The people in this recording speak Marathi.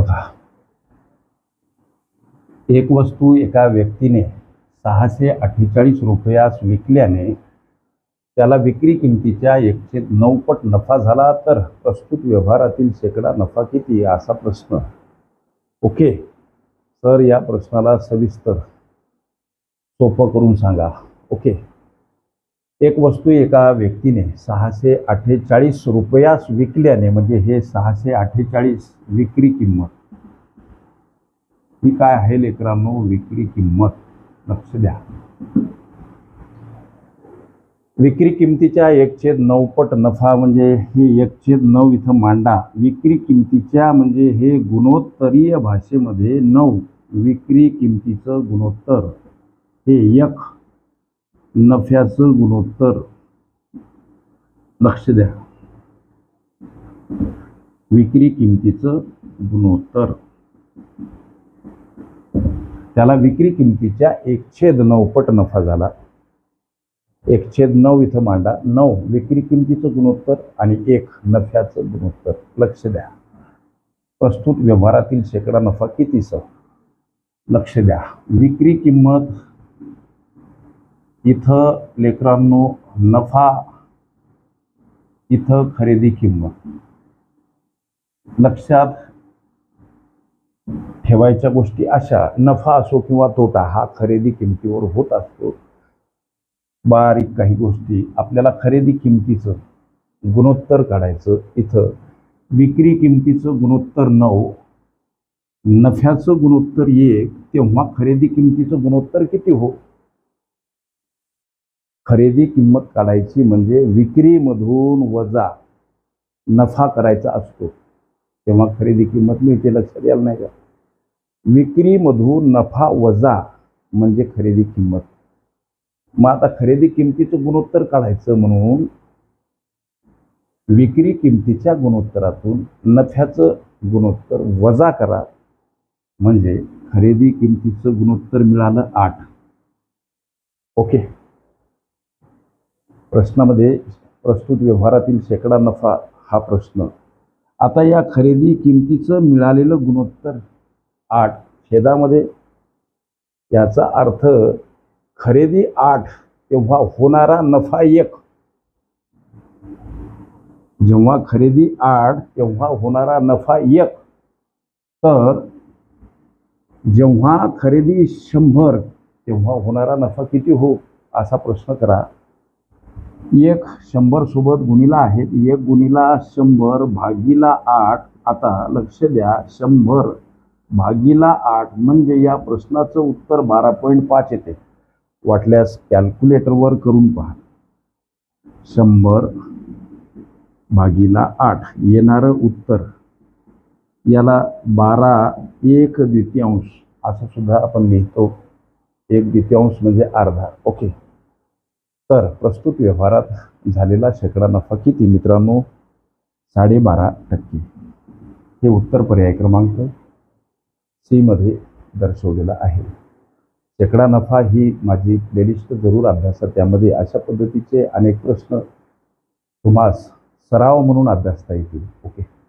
बघा. एक वस्तू एका व्यक्तीने सहाशे अठ्ठेचाळीस रुपयास विकल्याने त्याला विक्री किमतीच्या एकशे नऊपट नफा झाला तर प्रस्तुत व्यवहारातील शेकडा नफा किती असा प्रश्न. ओके. सर या प्रश्नाला सविस्तर सोपं करून सांगा. ओके. एक वस्तू एका व्यक्तीने सहाशे अठ्ठेचाळीस रुपयास विकल्याने म्हणजे हे सहाशे अठ्ठेचाळीस विक्री किंमत. ही काय आहे लेकरांनो? विक्री किंमत. लक्ष द्या. विक्री किमतीच्या एक छेद नऊ पट नफा म्हणजे हे एक छेद नऊ इथं मांडा. विक्री किमतीच्या म्हणजे हे गुणोत्तरीय भाषेमध्ये नऊ. विक्री किमतीचं गुणोत्तर. हे एक नफ्याचं गुणोत्तर लक्ष द्या. विक्री किमतीचं गुणोत्तर. त्याला विक्री किमतीच्या एक छेद नऊ पट नफा झाला. एक छेद नऊ इथं मांडा. नऊ विक्री किमतीचं गुणोत्तर आणि एक नफ्याचं गुणोत्तर. लक्ष द्या. प्रस्तुत व्यवहारातील शेकडा नफा कितीचा? लक्ष द्या. विक्री किंमत इथं लेकरांनो नफा इथं खरेदी किंमत. लक्षात ठेवायच्या गोष्टी अशा नफा असो किंवा तोटा हा खरेदी किमतीवर होत असतो. बारीक काही गोष्टी आपल्याला खरेदी किमतीचं गुणोत्तर काढायचं इथं. विक्री किमतीचं गुणोत्तर नऊ नफ्याचं गुणोत्तर एक तेव्हा खरेदी किमतीचं गुणोत्तर किती हो? खरेदी किंमत काढायची म्हणजे विक्रीमधून वजा नफा करायचा असतो. तेव्हा खरेदी किंमत मिळते लक्षात यायला नाही का? विक्रीमधून नफा वजा म्हणजे खरेदी किंमत. मग आता खरेदी किमतीचं गुणोत्तर काढायचं म्हणून विक्री किमतीच्या गुणोत्तरातून नफ्याचं गुणोत्तर वजा करा. म्हणजे खरेदी किमतीचं गुणोत्तर मिळालं आठ. ओके? प्रश्नामध्ये प्रस्तुत व्यवहारातील शेकडा नफा हा प्रश्न. आता या खरेदी किमतीचं मिळालेलं गुणोत्तर आठ छेदामध्ये याचा अर्थ खरेदी आठ तेव्हा होणारा नफा एक. जेव्हा खरेदी आठ तेव्हा होणारा नफा एक. तर जेव्हा खरेदी शंभर तेव्हा होणारा नफा किती हो? असा प्रश्न करा. एक शंभरसोबत गुणीला आहेत. एक गुणीला शंभर भागीला आठ. आता लक्ष द्या शंभर भागीला आठ म्हणजे या प्रश्नाचं उत्तर बारा पॉईंट पाच येते. वाटल्यास कॅल्क्युलेटरवर करून पहा. शंभर भागीला आठ येणारं उत्तर. याला बारा एक द्वितीयांश असं सुद्धा आपण लिहितो. एक द्वितीयांश म्हणजे अर्धा. ओके. तर प्रस्तुत व्यवहारात झालेला शेकडा नफा किती? मित्रांनो साडेबारा टक्के. हे उत्तर पर्याय क्रमांक सीमध्ये दर्शवलेला आहे. शेकडा नफा ही माझी प्लेलिस्ट जरूर अभ्यासा. त्यामध्ये अशा पद्धतीचे अनेक प्रश्न तुम्हास सराव म्हणून अभ्यासता येतील. ओके.